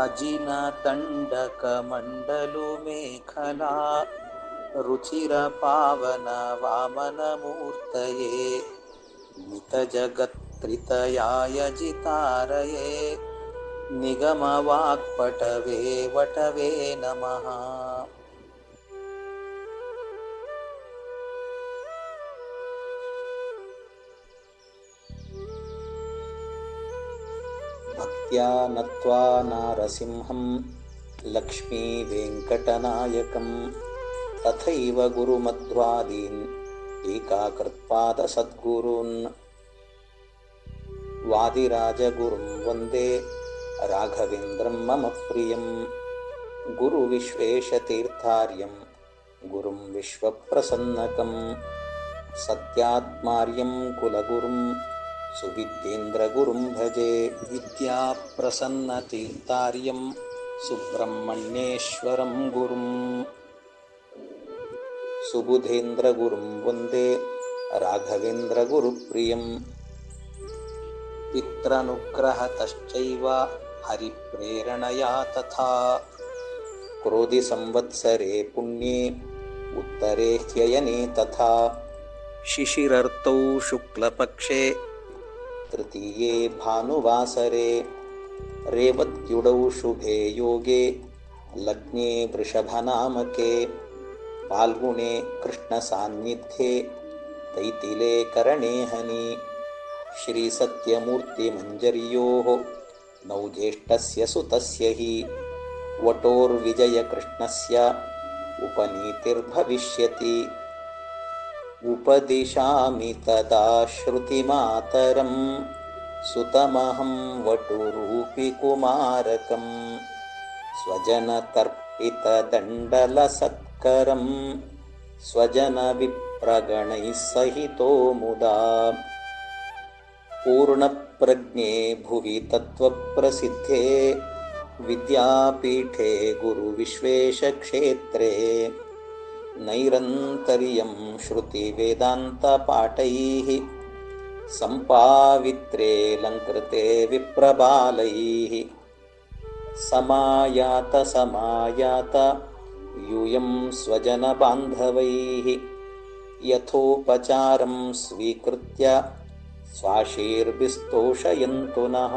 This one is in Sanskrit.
अजिनतण्डकमण्डलुमेखला रुचिरपावनवामनमूर्तये मितजगत्त्रितयायजितारये निगमवाक्पटवे वटवे नमः भक्त्या नत्वा नारसिंहं लक्ष्मीवेङ्कटनायकं तथैव गुरुमध्वादीन् टीकाकृत्पादसद्गुरून्। वादिराजगुरुं वन्दे राघवेन्द्रं मम प्रियं गुरुविश्वेशतीर्थार्यं गुरुं विश्वप्रसन्नकं सत्यात्मार्यं कुलगुरुं सुविद्येन्द्रगुरुं भजे विद्याप्रसन्नतीर्थार्यं सुब्रह्मण्येश्वरं गुरुं सुबुधेन्द्रगुरुं वन्दे राघवेन्द्रगुरुप्रियं पित्रनुग्रहतश्चैव हरिप्रेरणया तथा। क्रोधिसंवत्सरे पुण्ये उत्तरे ह्ययने तथा। शिशिरर्तौ शुक्लपक्षे तृतीये भानुवासरे रेवत्युडौ शुभे योगे लग्ने वृषभनामके फाल्गुणे कृष्णसान्निध्ये तैतिले करणे हनि श्रीसत्यमूर्तिमञ्जर्योः नौ ज्येष्ठस्य सुतस्य हि वटोर्विजयकृष्णस्य उपनीतिर्भविष्यति उपदिशामि तदा श्रुतिमातरं सुतमहं वटुरूपिकुमारकं स्वजनतर्पितदण्डलसत्करं स्वजनविप्रगणैः सहितो मुदा। पूर्णप्रज्ञे भुवि तत्त्वप्रसिद्धे। विद्यापीठे गुरुविश्वेशक्षेत्रे नैरन्तर्यं श्रुतिवेदान्तपाठैः सम्पावित्रे लङ्कृते विप्रबालैः समायातसमायात यूयं स्वजनबान्धवैः। यथोपचारं स्वीकृत्य स्वाशीर्विस्तोषयन्तु नः